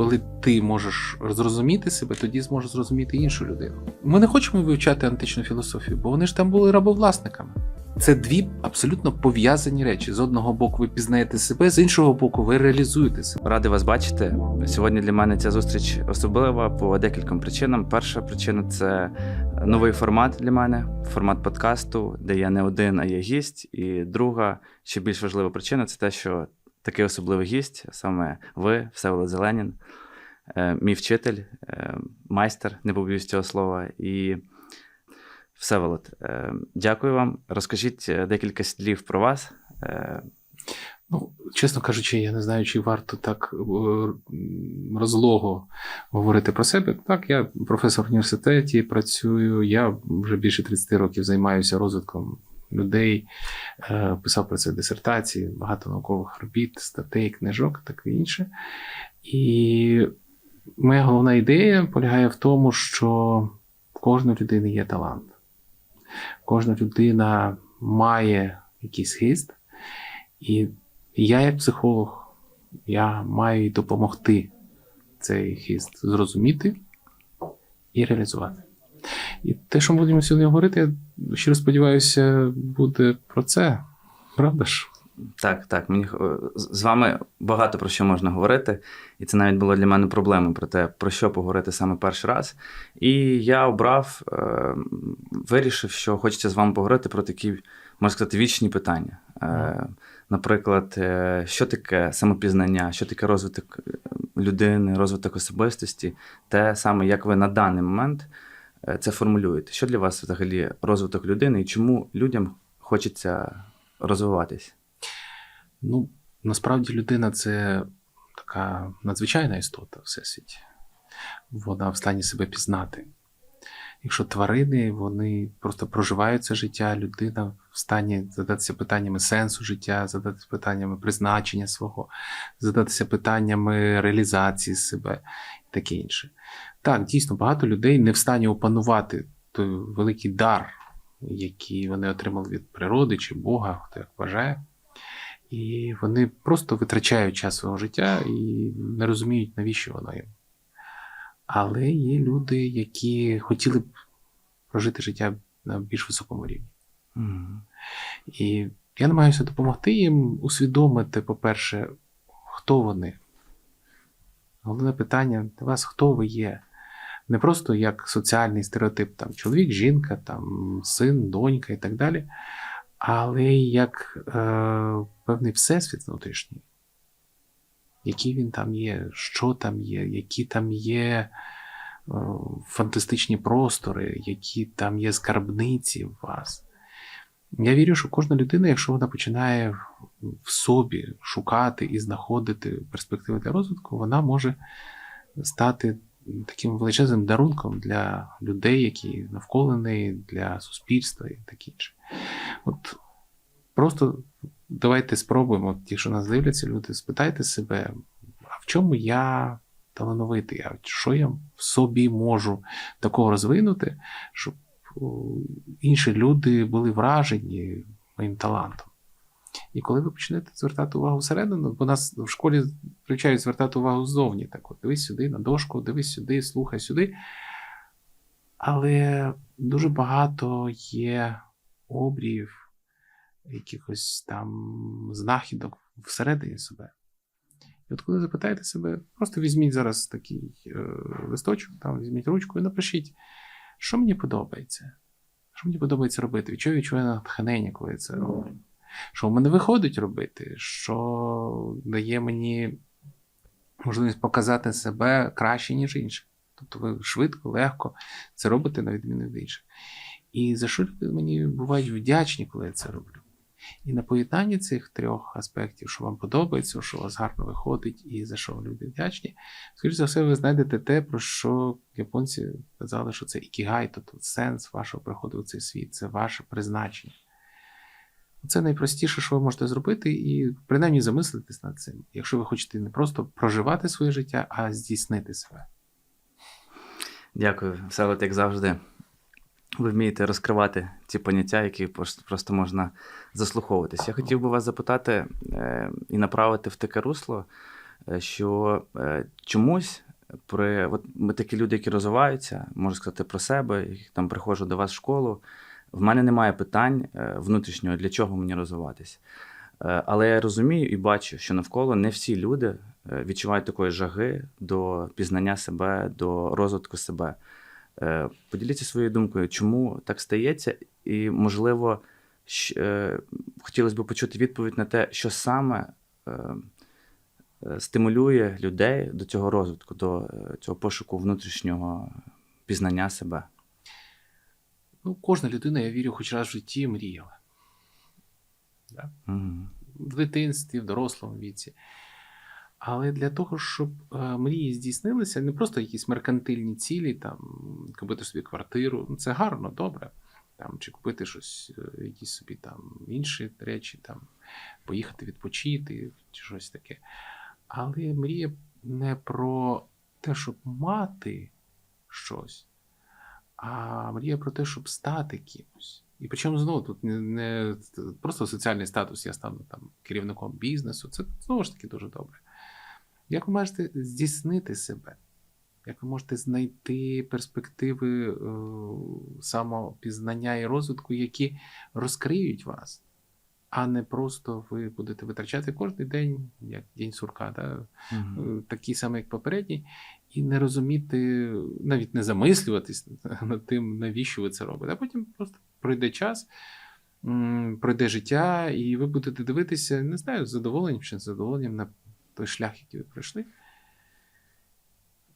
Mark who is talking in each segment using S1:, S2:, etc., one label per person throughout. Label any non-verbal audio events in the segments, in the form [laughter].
S1: коли ти можеш зрозуміти себе, тоді зможеш зрозуміти іншу людину. Ми не хочемо вивчати античну філософію, бо вони ж там були рабовласниками. Це дві абсолютно пов'язані речі. З одного боку, ви пізнаєте себе, з іншого боку, ви реалізуєте себе.
S2: Радий вас бачити. Сьогодні для мене ця зустріч особлива по декільком причинам. Перша причина це новий формат для мене, формат подкасту, де я не один, а є гість. І друга, ще більш важлива причина це те, що такий особливий гість, саме ви, Всеволод Зеленін, е, мій вчитель, е, майстер, не побоюсь цього слова. І Всеволод, е, дякую вам. Розкажіть декілька слів про вас.
S1: Ну, чесно кажучи, я не знаю, чи варто так розлого говорити про себе. Так, я професор в університеті, працюю. Я вже більше 30 років займаюся розвитком людей, е, писав про це дисертації, багато наукових робіт, статей, книжок, таке інше. І моя головна ідея полягає в тому, що в кожної людини є талант. Кожна людина має якийсь хист. І я, як психолог, я маю допомогти цей хист зрозуміти і реалізувати. І те, що ми будемо сьогодні говорити, я щиро сподіваюся, буде про це. Правда ж?
S2: Так, так. Мені е, з вами багато про що можна говорити, і це навіть було для мене проблемою про те, про що поговорити саме перший раз. І я обрав, е, вирішив, що хочеться з вами поговорити про такі, можна сказати, вічні питання. Е, наприклад, що таке самопізнання, що таке розвиток людини, розвиток особистості, те саме, як ви на даний момент це формулюєте. Що для вас взагалі розвиток людини і чому людям хочеться розвиватись?
S1: Ну, насправді людина це така надзвичайна істота всесвіті. Вона в стані себе пізнати. Якщо тварини, вони просто проживають це життя, людина в стані задатися питаннями сенсу життя, задатися питаннями призначення свого, задатися питаннями реалізації себе і таке інше. Так, дійсно, багато людей не в стані опанувати той великий дар, який вони отримали від природи чи Бога, хто як вважає. І вони просто витрачають час свого життя і не розуміють, навіщо воно їм. Але є люди, які хотіли б прожити життя на більш високому рівні.
S2: Мгм.
S1: І я намагаюся допомогти їм усвідомити, по-перше, хто вони. Головне питання для вас, хто ви є. Не просто як соціальний стереотип, там чоловік, жінка, там син, донька і так далі, але як е, певний всесвіт внутрішній, який він там є, що там є, які там є е, фантастичні простори, які там є скарбниці в вас. Я вірю, що кожна людина, якщо вона починає в собі шукати і знаходити перспективи для розвитку, вона може стати таким величезним дарунком для людей, які навколо неї, для суспільства і таке інше. От просто давайте спробуємо, ті, що нас дивляться, люди, спитайте себе, а в чому я талановитий, а що я в собі можу такого розвинути, щоб інші люди були вражені моїм талантом. І коли ви почнете звертати увагу всередину, бо нас в школі привчають звертати увагу ззовні. Так от, дивись сюди на дошку, дивись сюди, слухай сюди. Але дуже багато є обріїв, якихось там знахідок всередині себе. І от коли запитаєте себе, просто візьміть зараз такий е, листочок, там, візьміть ручку і напишіть, що мені подобається. Що мені подобається робити? Від чого відчуваю натхнення, коли я це роблю? Що в мене виходить робити, що дає мені можливість показати себе краще, ніж інші. Тобто ви швидко, легко це робите на відміну від інших. І за що люди мені бувають вдячні, коли я це роблю. І на поєднанні цих трьох аспектів, що вам подобається, що у вас гарно виходить, і за що люди вдячні, скоріш за все, ви знайдете те, про що японці казали, що це ікігай, тобто сенс вашого приходу в цей світ, це ваше призначення. Це найпростіше, що ви можете зробити, і принаймні замислитись над цим, якщо ви хочете не просто проживати своє життя, а здійснити себе.
S2: Дякую, Всеволод, як завжди. Ви вмієте розкривати ті поняття, які просто можна заслуховуватись. Я хотів би вас запитати е, і направити в таке русло, е, що е, чомусь при от ми такі люди, які розвиваються, можу сказати про себе, які там приходжу до вас в школу. В мене немає питань внутрішнього, для чого мені розвиватися. Е, Але я розумію і бачу, що навколо не всі люди відчувають такої жаги до пізнання себе, до розвитку себе. Е, Поділіться своєю думкою, чому так стається, і, можливо, е, хотілося б почути відповідь на те, що саме е, стимулює людей до цього розвитку, до цього пошуку внутрішнього пізнання себе.
S1: Ну, кожна людина, я вірю, хоч раз в житті мріяла.
S2: Мгм.
S1: в дитинстві, в дорослому віці. Але для того, щоб е, мрії здійснилися, не просто якісь меркантильні цілі, там купити собі квартиру, ну, це гарно, добре. Там, чи купити щось, е, якісь собі там інші речі, там, поїхати відпочити, чи щось таке. Але мрія не про те, щоб мати щось, а мрія про те, щоб стати кимось. І причому знову тут не, не просто соціальний статус, я стану там керівником бізнесу. Це знову ж таки дуже добре. Як ви можете здійснити себе? Як ви можете знайти перспективи е, самопізнання і розвитку, які розкриють вас, а не просто ви будете витрачати кожен день, як день сурка, да? Е, такий самий, як попередній, і не розуміти, навіть не замислюватись над тим, навіщо ви це робите. А потім просто пройде час, пройде життя, і ви будете дивитися, не знаю, з задоволенням чи не задоволенням на той шлях, який ви пройшли.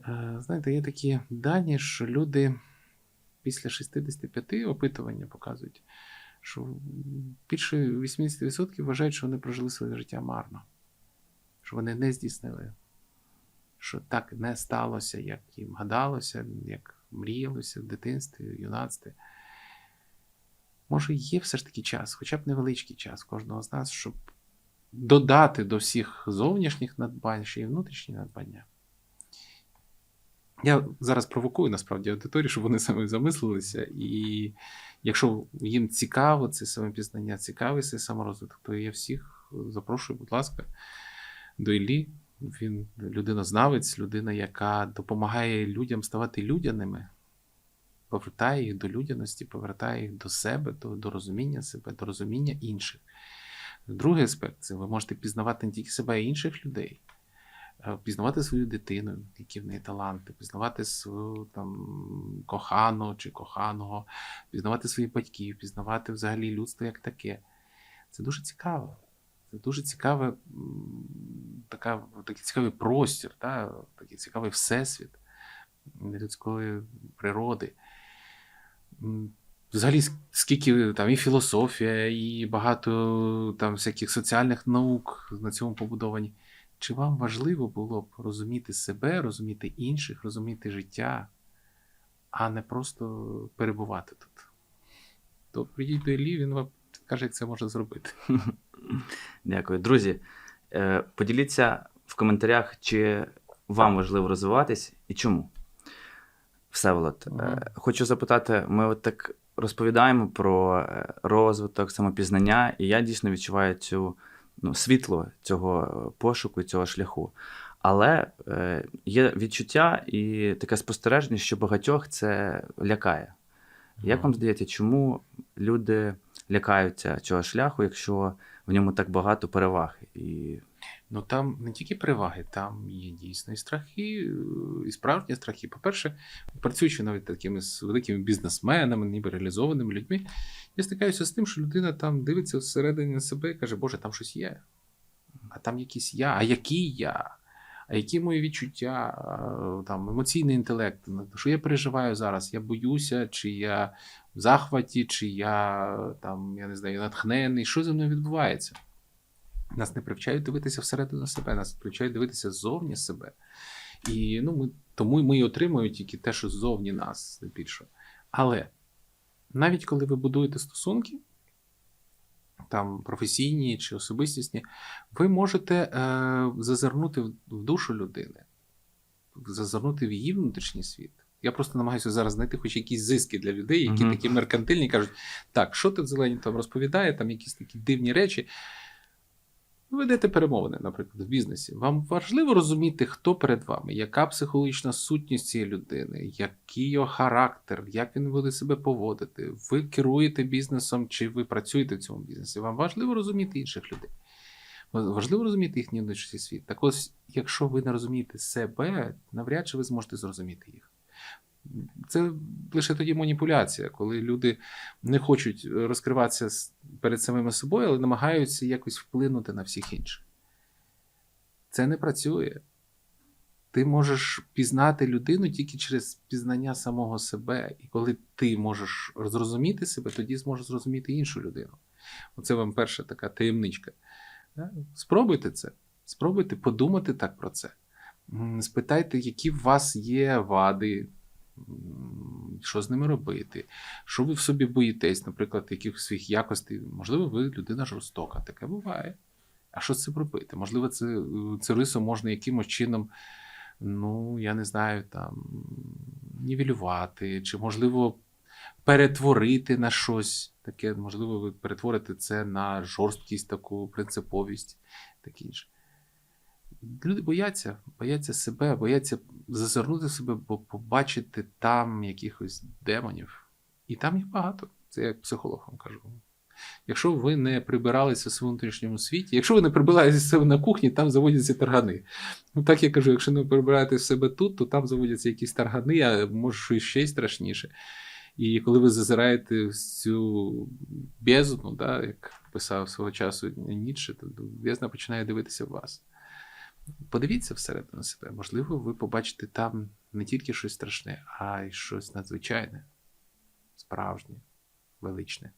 S1: Е, Знаєте, є такі дані, що люди після 65 опитування показують, що більше 80% вважають, що вони прожили своє життя марно, що вони не здійснили що так не сталося, як їм гадалося, як мріялося в дитинстві, в юнацтві. Може, є все ж таки час, хоча б невеличкий час кожного з нас, щоб додати до всіх зовнішніх надбань ще й внутрішні надбання. Я зараз провокую насправді аудиторію, щоб вони саме замислилися. І якщо їм цікаво це самопізнання, цікавий цей саморозвиток, то я всіх запрошую, будь ласка, до Іллі. Він людина-знавець, людина, яка допомагає людям ставати людяними, повертає їх до людяності, повертає їх до себе, до, до розуміння себе, до розуміння інших. Другий аспект це ви можете пізнавати не тільки себе, а й інших людей, Е, пізнавати свою дитину, які в неї таланти, пізнавати свою там кохану чи коханого, пізнавати своїх батьків, пізнавати взагалі людство як таке. Це дуже цікаво. Це дуже цікаве, така, такий цікавий простір, та, такий цікавий всесвіт людської природи. Взагалі, скільки там і філософія, і багато там всяких соціальних наук на цьому побудовані. Чи вам важливо було б розуміти себе, розуміти інших, розуміти життя, а не просто перебувати тут? То прийдіть до Іллі, він вам каже, як це може зробити. [laughs]
S2: Дякую. Друзі, е, поділіться в коментарях, чи вам важливо розвиватись і чому. Всеволод,
S1: Мгм.
S2: е, хочу запитати: ми от так розповідаємо про е, розвиток, самопізнання, і я дійсно відчуваю цю ну, світло цього е, пошуку і цього шляху. Але е, є відчуття і таке спостереження, що багатьох це лякає. Як вам здається, чому люди лякаються цього шляху, якщо в ньому так багато переваг? І
S1: Ну там не тільки переваги, там є дійсно і страхи, е, і справжні страхи. По-перше, працюючи навіть такими з великими бізнесменами, ніби реалізованими людьми, я стикаюся з тим, що людина там дивиться всередині себе і каже, Боже, там щось є. А там якийсь я, а який я? А які мої відчуття, там емоційний інтелект, ну, що я переживаю зараз? Я боюся, чи я в захваті, чи я там, я не знаю, натхнений, що зі мною відбувається? Нас не привчають дивитися всередину себе, нас привчають дивитися ззовні себе. І ну, ми, тому ми і отримуємо тільки те, що ззовні нас здебільшого. Але навіть коли ви будуєте стосунки, там професійні чи особистісні, ви можете е, зазирнути в, душу людини, зазирнути в її внутрішній світ. Я просто намагаюся зараз знайти хоч якісь зиски для людей, які
S2: Мгм.
S1: такі меркантильні кажуть: так, що тут зелені там розповідає, там якісь такі дивні речі. Ведете перемовини, наприклад, в бізнесі. Вам важливо розуміти, хто перед вами, яка психологічна сутність цієї людини, який його характер, як він буде себе поводити. Ви керуєте бізнесом чи ви працюєте в цьому бізнесі. Вам важливо розуміти інших людей. Важливо розуміти їхній внутрішній світ. Так ось, якщо ви не розумієте себе, навряд чи ви зможете зрозуміти їх. Це лише тоді маніпуляція, коли люди не хочуть розкриватися перед самими собою, але намагаються якось вплинути на всіх інших. Це не працює. Ти можеш пізнати людину тільки через пізнання самого себе. І коли ти можеш зрозуміти себе, тоді зможеш зрозуміти іншу людину. Оце вам перша така таємничка. Спробуйте це. Спробуйте подумати так про це. Спитайте, які в вас є вади, що з ними робити, що ви в собі боїтесь, наприклад, якихось своїх якостей. Можливо, ви людина жорстока, таке буває. А що з цим робити? Можливо, це, це рису можна якимось чином, ну, я не знаю, там, нівелювати, чи, можливо, перетворити на щось таке. Можливо, ви перетворите це на жорсткість, таку принциповість, таке інше. Люди бояться, бояться себе, бояться зазирнути в себе, бо побачити там якихось демонів. І там їх багато. Це я як психолог вам кажу. Якщо ви не прибиралися в своєму внутрішньому світі, якщо ви не прибираєте себе на кухні, там заводяться таргани. Ну так я кажу, якщо не прибираєте себе тут, то там заводяться якісь таргани, а може щось ще й страшніше. І коли ви зазираєте в цю бездну, да, як писав свого часу Ніцше, то бездна починає дивитися в вас. Подивіться всередину себе. Можливо, ви побачите там не тільки щось страшне, а й щось надзвичайне, справжнє, величне.